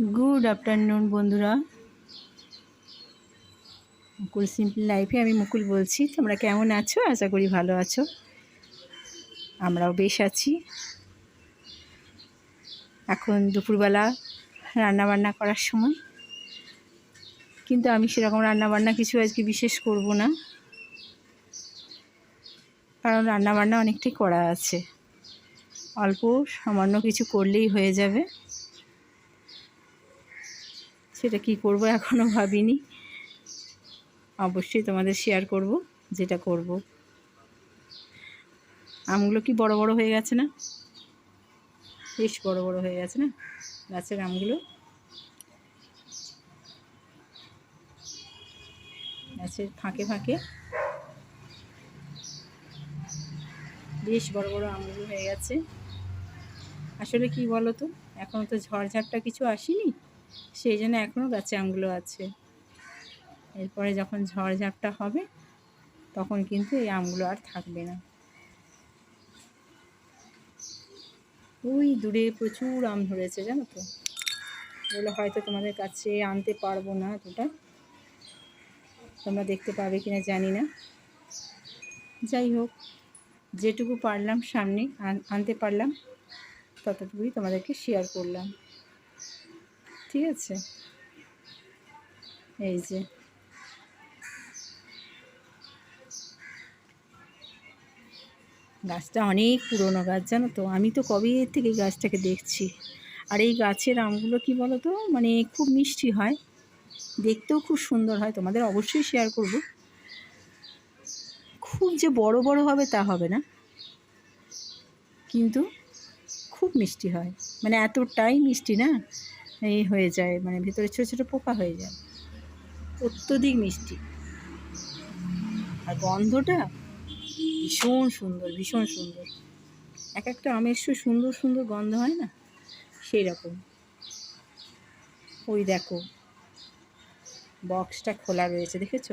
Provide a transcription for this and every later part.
Good afternoon বন্ধুরা। মুকুল simple লাইফে আমি মুকুল বলছি, তোমরা কেমন আছো? আশা করি ভালো আছো। আমরাও বেশ আছি। এখন দুপুরবেলা রান্না বান্না করার সময়। কিন্তু আমি সেরকম রান্নাবান্না কিছু আজকে বিশেষ করব না। কারণ রান্নাবান্না অনেকটাই করা আছে। অল্প সামান্য কিছু করলেই হয়ে যাবে। সেটা কি করব এখনও ভাবিনি। অবশ্যই তোমাদের শেয়ার করব, যেটা করব। আমগুলো কি বড় বড় হয়ে গেছে না? বেশ বড় বড় হয়ে গেছে না? গাছের আমগুলো। গাছের ফাঁকে ফাঁকে। বেশ বড় বড় আমগুলো হয়ে গেছে। আসলে কি বলো তো এখনও তো ঝড়ঝাপটা কিছু আসেনি। সেই জন্য এখনও গাছে আমগুলো আছে। এরপরে যখন ঝড়ঝাপটা হবে, তখন কিন্তু এই আমগুলো আর থাকবে না। ওই দূরে প্রচুর আম ধরেছে, জানো তো? এগুলো হয়তো তোমাদের কাছে আনতে পারব না এতটা। তোমরা দেখতে পাবে কি না জানি না। যাই হোক, যেটুকু পারলাম সামনে আনতে পারলাম, ততটুকুই তোমাদেরকে শেয়ার করলাম। ঠিক আছে। এই যে। গাছটা অনেক পুরনো গাছ, জানো তো? আমি তো কবে থেকে গাছটাকে দেখছি? আর এই গাছের আমগুলো কি বলো তো মানে খুব মিষ্টি হয়। দেখতেও খুব সুন্দর হয়। তোমাদের অবশ্যই শেয়ার করব। খুব যে বড় বড় হবে তা হবে না। কিন্তু খুব মিষ্টি হয়। মানে এতটাই মিষ্টি না? এই হয়ে যায় মানে ভিতরে ছোটো ছোটো পোকা হয়ে যায়। অত্যধিক মিষ্টি। আর গন্ধটা ভীষণ সুন্দর ভীষণ সুন্দর। এক একটা আমের সুন্দর সুন্দর গন্ধ হয় না? সেই রকম ওই দেখো বক্সটা খোলা রয়েছে, দেখেছ?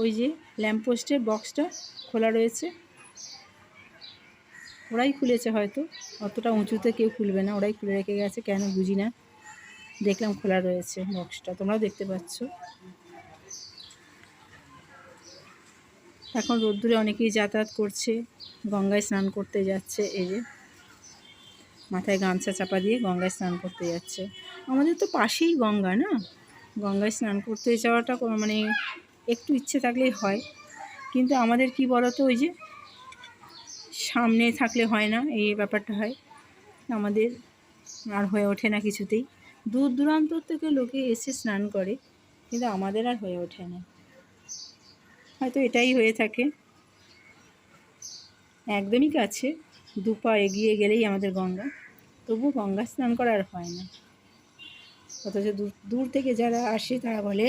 ওই যে ল্যাম্পপোস্টের বক্সটা খোলা রয়েছে। ওরাই খুলেছে হয়তো। অতটা উঁচুতে কেউ খুলবে না, ওরাই খুলে রেখে গেছে, কেন বুঝি না। দেখলাম খোলা রয়েছে বক্সটা তোমরাও দেখতে পাচ্ছ। এখন রোদ্দুরে অনেকেই যাতায়াত করছে, গঙ্গায় স্নান করতে যাচ্ছে, এই যে মাথায় গামছা চাপা দিয়ে গঙ্গায় স্নান করতে যাচ্ছে। আমাদের তো পাশেই গঙ্গা না? গঙ্গায় স্নান করতে যাওয়াটা মানে একটু ইচ্ছে থাকলেই হয়। কিন্তু আমাদের কি বলতো, ওই যে সামনে থাকলে হয় না, এই ব্যাপারটা হয়। আমাদের আর হয়ে ওঠে না কিছুতেই। দূর দূরান্ত থেকে লোকে এসে স্নান করে, কিন্তু আমাদের আর হয়ে ওঠে না। হয়তো এটাই হয়ে থাকে। একদমই কাছে, দু পা এগিয়ে গেলেই আমাদের গঙ্গা। তবু গঙ্গা স্নান করা আর হয় না। অথচ দূর দূর থেকে যারা আসে তারা বলে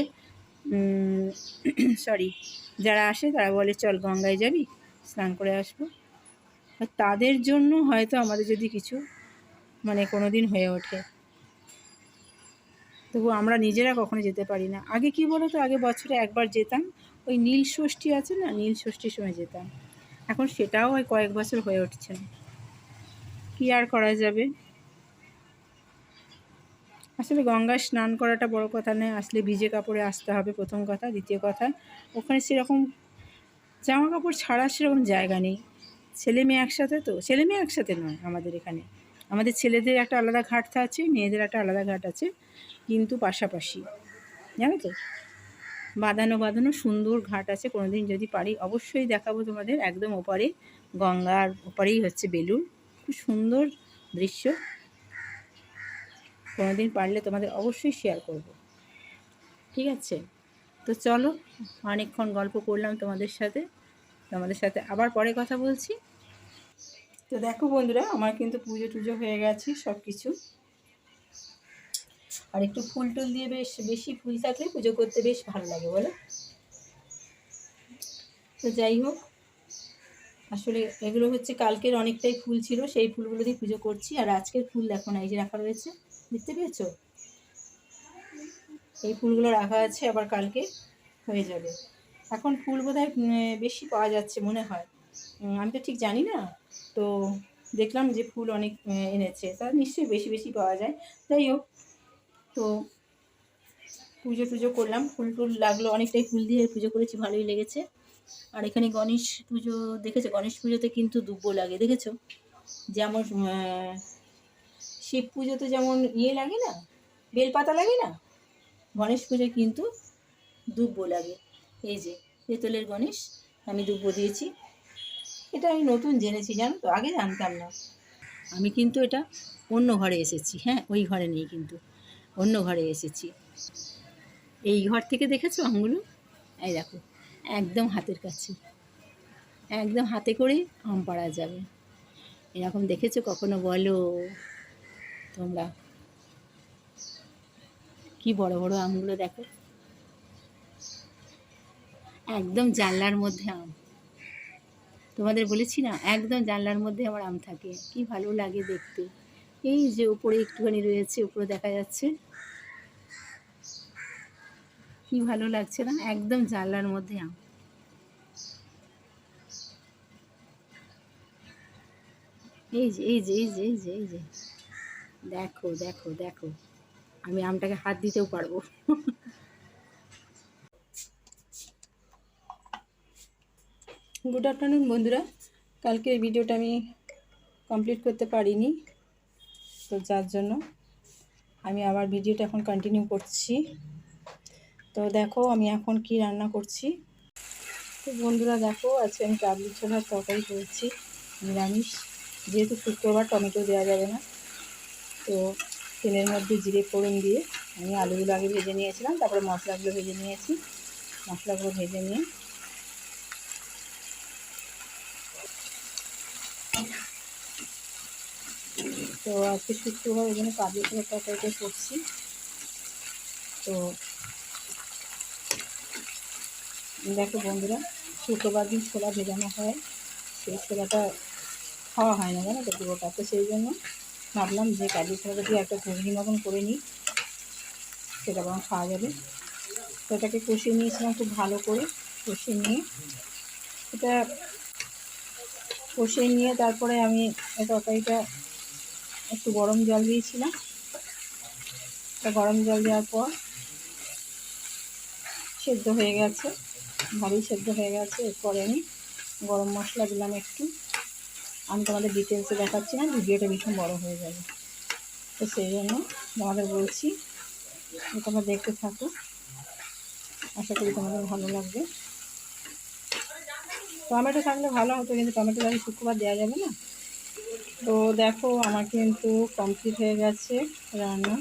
সরি যারা আসে তারা বলে, চল গঙ্গায় যাবি, স্নান করে আসব। তাদের জন্য হয়তো আমাদের যদি কিছু মানে কোনো দিন হয়ে ওঠে। তবু আমরা নিজেরা কখনো যেতে পারি না। আগে কি বলো তো আগে বছরে একবার যেতাম। ওই নীল ষষ্ঠী আছে না? নীল ষষ্ঠীর সময় যেতাম। এখন সেটাও ওই কয়েক বছর হয়ে উঠছে। না কী আর করা যাবে? আসলে গঙ্গায় স্নান করাটা বড় কথা নয়। আসলে ভিজে কাপড়ে আসতে হবে প্রথম কথা। দ্বিতীয় কথা, ওখানে সেরকম জামা কাপড় ছাড়া সেরকম জায়গা নেই। ছেলে মেয়ে একসাথে তো, ছেলে মেয়ে একসাথে নয় আমাদের এখানে। আমাদের ছেলেদের একটা আলাদা ঘাট আছে, মেয়েদের একটা আলাদা ঘাট আছে, কিন্তু পাশাপাশি। জানো তো? বাঁধানো বাঁধানো সুন্দর ঘাট আছে কোনো দিন যদি পারি অবশ্যই দেখাবো তোমাদের, একদম ওপারে গঙ্গার ওপারেই হচ্ছে বেলুর খুব সুন্দর দৃশ্য। কোনো দিন পারলে তোমাদের অবশ্যই শেয়ার করব। ঠিক আছে? তো চলো, অনেকক্ষণ গল্প করলাম তোমাদের সাথে। তোমাদের সাথে আবার পরে কথা বলছি। তো দেখো বন্ধুরা, আমার কিন্তু পুজো টুজো হয়ে গেছে সব কিছু আর একটু ফুল টুল দিয়ে বেশ, বেশি ফুল থাকলে পুজো করতে বেশ ভালো লাগে, বলো? তো যাই হোক, আসলে এগুলো হচ্ছে কালকের অনেকটাই ফুল ছিল, সেই ফুলগুলো দিয়ে পুজো করছি। আর আজকের ফুল দেখো না, এই যে রাখা রয়েছে, দেখতে পেয়েছ? এই ফুলগুলো রাখা আছে, আবার কালকে হয়ে যাবে। এখন ফুল বোধহয় বেশি পাওয়া যাচ্ছে মনে হয়। আমি তো ঠিক জানি না। তো দেখলাম যে ফুল অনেক এনেছে। তা নিশ্চয়ই বেশি বেশি পাওয়া যায়। যাই হোক, তো পুজো টুজো করলাম। ফুল টুল লাগল, অনেকটাই ফুল দিয়ে পুজো করেছি, ভালোই লেগেছে। আর এখানে গণেশ পুজো, দেখেছ? গণেশ পুজোতে কিন্তু দুব্বো লাগে, দেখেছ? যেমন শিব পুজোতে যেমন ইয়ে লাগে না, বেলপাতা লাগে না, গণেশ পুজোয় কিন্তু দুব্বো লাগে। এই যে পেতলের গণেশ, আমি দুব্বো দিয়েছি। এটা আমি নতুন জেনেছি, জানো তো? আগে জানতাম না। আমি কিন্তু এটা অন্য ঘরে এসেছি হ্যাঁ? ওই ঘরে নেই কিন্তু, অন্য ঘরে এসেছি। এই ঘর থেকে দেখেছ আমগুলো এই দেখো, একদম হাতের কাছে। একদম হাতে করে আম পাড়া যাবে। এরকম দেখেছ কখনো? বলো তোমরা। কি বড় বড় আমগুলো দেখো। একদম জানলার মধ্যে আম। তোমাদের বলেছি না, একদম জানলার মধ্যে আমার আম থাকে। কি ভালো লাগে দেখতে। এই যে উপরে একটুখানি রয়েছে, উপরে দেখা যাচ্ছে। কি ভালো লাগছে না, একদম জানলার মধ্যে আম। এই যে এই যে এই যে এই যে এই যে। দেখো দেখো দেখো। আমি আমটাকে হাত দিতেও পারব। গুড আফটারনুন বন্ধুরা। কালকে এই ভিডিওটা আমি কমপ্লিট করতে পারিনি। তো যার জন্য আমি আবার ভিডিওটা এখন কন্টিনিউ করছি। তো দেখো, আমি এখন কি রান্না করছি। তো বন্ধুরা, দেখো, আজকে আমি কাবলি ছোলার তরকারি করেছি, নিরামিষ। যেহেতু শুক্রবার, টমেটো দেওয়া যাবে না। তো তেলের মধ্যে জিরে, ফোড়ন দিয়ে আমি আলুগুলো আগে ভেজে নিয়েছিলাম, তারপরে মশলাগুলো ভেজে নিয়েছি। মশলাগুলো ভেজে নিয়ে তো আজকে শুক্রবার ওই জন্য কাবলি ছোলার তরকারিটা করছি তো দেখো বন্ধুরা, শুক্রবার দিন ছোলা ভেজানো হয়। সেই ছোলাটা খাওয়া হয় না জানো তো পুরোটা। তো সেই জন্য ভাবলাম যে কাবলি ছোলাটা দিয়ে একটা ঘুগনি মতন করে নিই। সেটা বরং খাওয়া যাবে। তো এটাকে কষিয়ে নিয়েছিলাম খুব ভালো করে। কষিয়ে নিয়ে এটা কষিয়ে নিয়ে তারপরে আমি তরকারিটা একটু গরম জল দিয়েছিলাম। গরম জল দেওয়ার পর সেদ্ধ হয়ে গেছে। ভালোই সেদ্ধ হয়ে গেছে। এরপরে আমি গরম মশলা দিলাম একটু। আমি তোমাদের ডিটেলসে দেখাচ্ছি না, ভিডিওটা ভীষণ বড় হয়ে যাবে। তো সেই জন্য তোমাদের বলছি, তোমরা দেখতে থাকো। আশা করি তোমাদের ভালো লাগবে। টমেটো থাকলে ভালো হতো, কিন্তু টমেটো আমি শুক্রবার দেওয়া যাবে না। তো দেখো, আমার কিন্তু কমপ্লিট হয়ে গেছে রান্না।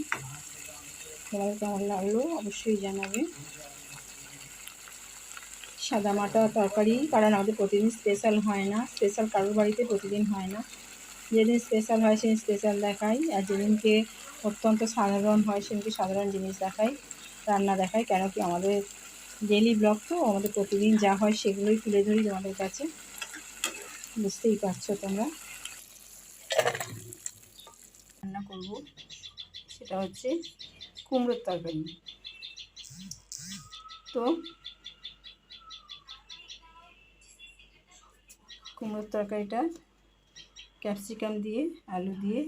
তোমাদের কেমন লাগল, অবশ্যই জানাবে। সাদা মাটা তরকারি, কারণ আমাদের প্রতিদিন স্পেশাল হয় না। স্পেশাল কারোর বাড়িতে প্রতিদিন হয় না। যেদিন স্পেশাল হয়, সেদিন স্পেশাল দেখাই। আর যেদিনকে অত্যন্ত সাধারণ হয়, সেদিনকে সাধারণ জিনিস দেখাই, রান্না দেখাই। কেন কি আমাদের ডেলি ব্লগ তো, আমাদের প্রতিদিন যা হয়, সেগুলোই তুলে ধরি তোমাদের কাছে। বুঝতেই পারছ তোমরা। রান্না করব। সেটা হচ্ছে কুমড়োর তরকারি। তো কুমড়োর তরকারিটা ক্যাপসিকাম দিয়ে, আলু দিয়ে,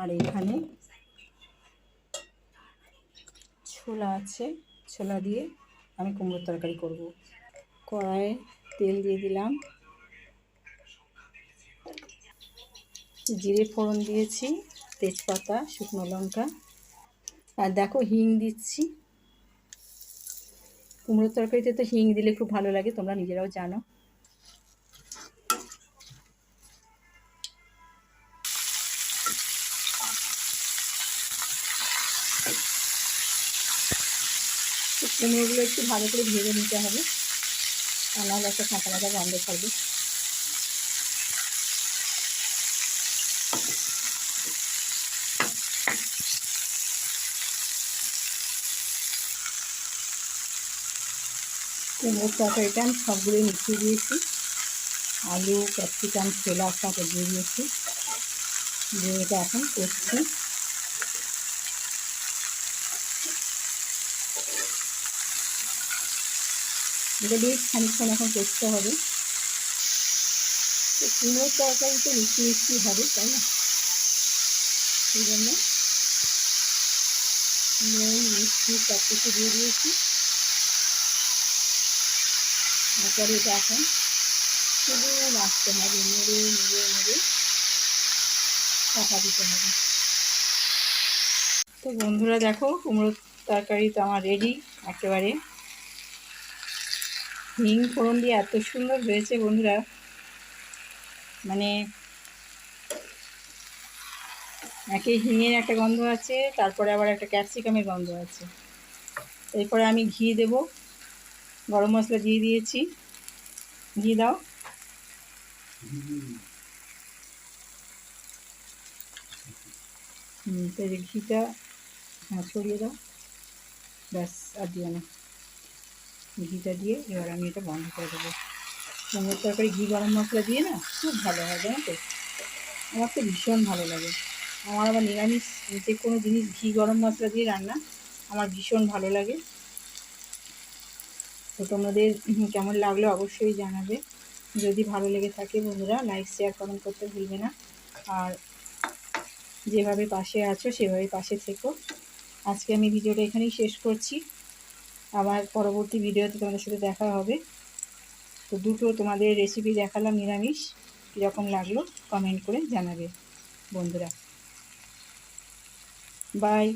আর এখানে ছোলা আছে, ছোলা দিয়ে আমি কুমড়োর তরকারি করব। কড়াইয়ে তেল দিয়ে দিলাম। জিরে ফোড়ন দিয়েছি। তেজপাতা, শুকনো লঙ্কা। আর দেখো হিং দিচ্ছি। কুমড়োর তরকারিতে তো হিং দিলে খুব ভালো লাগে, তোমরা নিজেরাও জানো। কুমড়োগুলো একটু ভালো করে ভেজে নিতে হবে। নাহলে একটা কাঁচা কাঁচা গন্ধ থাকবে। কুমড়োর তরকারিটা আমি সবগুলোই মিশিয়ে দিয়েছি। আলু, ক্যাপসিকাম, ছোলা সাথে দিয়ে দিয়েছি। দিয়ে এটা এখন করছি। খানিকক্ষণ এখন করতে হবে। তো কুমড়োর তরকারি তো মিষ্টি মিষ্টি হবে, তাই না? সেই জন্য মিষ্টি সব কিছু দিয়ে দিয়েছি। তারপরে এটা এখন শুধু রাখতে হবে, নেড়ে নেড়ে নেড়ে টাকা দিতে হবে। তো বন্ধুরা দেখো, কুমড়োর তরকারি তো আমার রেডি একেবারে। হিং ফোড়ন দিয়ে এত সুন্দর হয়েছে বন্ধুরা। মানে একে হিঙের একটা গন্ধ আছে, তারপরে আবার একটা ক্যাপসিকামের গন্ধ আছে। এরপরে আমি ঘি দেব। গরম মশলা দিয়ে দিয়েছি। ঘি দাও। হুম তো ঘিটা হ্যাঁ ছড়িয়ে দাও। ব্যাস, আর দিও না। ঘিটা দিয়ে এবার আমি এটা বন্ধ করে দেবো। কুমড়োর তরকারি ঘি গরম মশলা দিয়ে না খুব ভালো হয়, জানো তো? আমার তো ভীষণ ভালো লাগে। আমার আবার নিরামিষ, যে কোনো জিনিস ঘি গরম মশলা দিয়ে রান্না আমার ভীষণ ভালো লাগে। তো তোমাদের কেমন লাগল অবশ্যই জানাবে। যদি ভালো লেগে থাকে বন্ধুরা লাইক শেয়ার কমেন্ট করতে ভুলবে না। আর যেভাবে পাশে আছো, সেভাবে পাশে থেকো। আজকে আমি ভিডিওটা এখানেই শেষ করছি। আবার পরবর্তী ভিডিওতে তোমাদের সাথে দেখা হবে। তো দুটো তোমাদের রেসিপি দেখালাম নিরামিষ। কীরকম লাগল কমেন্ট করে জানাবে বন্ধুরা। বাই